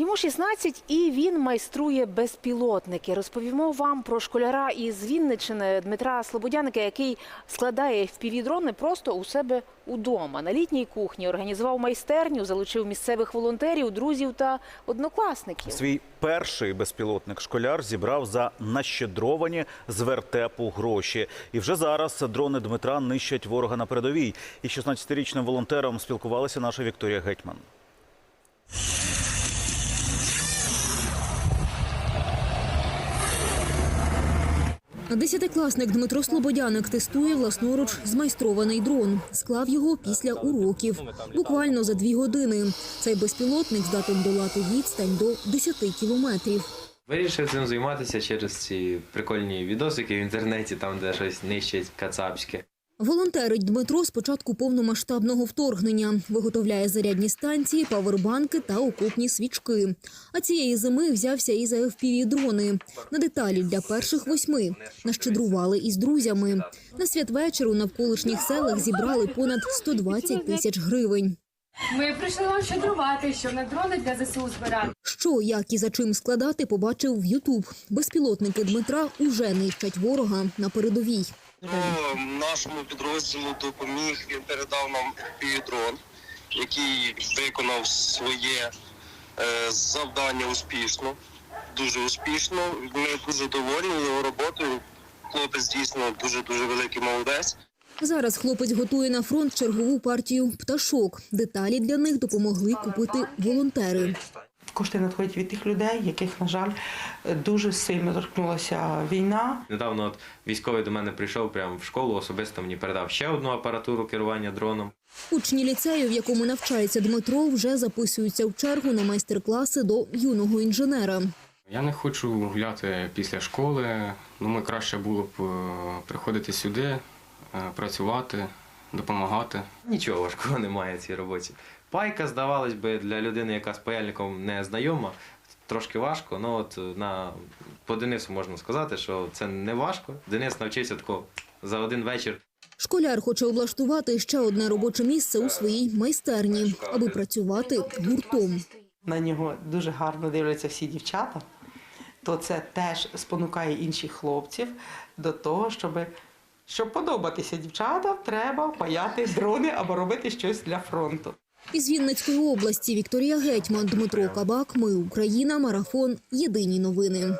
Йому 16 і він майструє безпілотники. Розповімо вам про школяра із Вінничини Дмитра Слободяника, який складає FPV-дрони просто у себе удома. На літній кухні організував майстерню, залучив місцевих волонтерів, друзів та однокласників. Свій перший безпілотник школяр зібрав за нащедровані з вертепу гроші. І вже зараз дрони Дмитра нищать ворога на передовій. І 16-річним волонтером спілкувалася наша Вікторія Гетьман. Десятикласник Дмитро Слободяник тестує власноруч змайстрований дрон. Склав його після уроків. Буквально за дві години. Цей безпілотник здатен долати відстань до 10 кілометрів. Вирішив цим займатися через ці прикольні відосики в інтернеті, там де щось нищить кацапське. Волонтерить Дмитро з початку повномасштабного вторгнення. Виготовляє зарядні станції, павербанки та окопні свічки. А цієї зими взявся і за FPV-дрони. На деталі для перших восьми. Нащедрували із друзями. На святвечір у навколишніх селах зібрали понад 120 тисяч гривень. Ми прийшли вам щедрувати, щоб на дрони для ЗСУ збирати. Що, як і за чим складати, побачив в Ютуб. Безпілотники Дмитра уже нищать ворога на передовій. Хто нашому підрозділу допоміг, він передав нам дрон, який виконав своє е, завдання успішно, дуже успішно. Ми дуже довольні його роботою. Хлопець дійсно дуже дуже великий молодець. Зараз хлопець готує на фронт чергову партію пташок. Деталі для них допомогли купити волонтери. Кошти надходять від тих людей, яких, на жаль, дуже сильно торкнулася війна. Недавно от військовий до мене прийшов прямо в школу, особисто мені передав ще одну апаратуру керування дроном. Учні ліцею, в якому навчається Дмитро, вже записуються в чергу на майстер-класи до юного інженера. Я не хочу гуляти після школи. Думаю, краще було б е, приходити сюди, е, працювати, допомагати. Нічого важкого немає в цій роботі. Пайка, здавалось би, для людини, яка з паяльником не знайома, трошки важко. Ну от на по Денису можна сказати, що це не важко. Денис навчився такого за один вечір. Школяр хоче облаштувати ще одне робоче місце у своїй майстерні, аби працювати гуртом. На нього дуже гарно дивляться всі дівчата. То це теж спонукає інших хлопців до того, щоб, щоб подобатися дівчатам, треба паяти дрони або робити щось для фронту. Із Вінницької області Вікторія Гетьман, Дмитро Кабак. Ми Україна. Марафон. Єдині новини.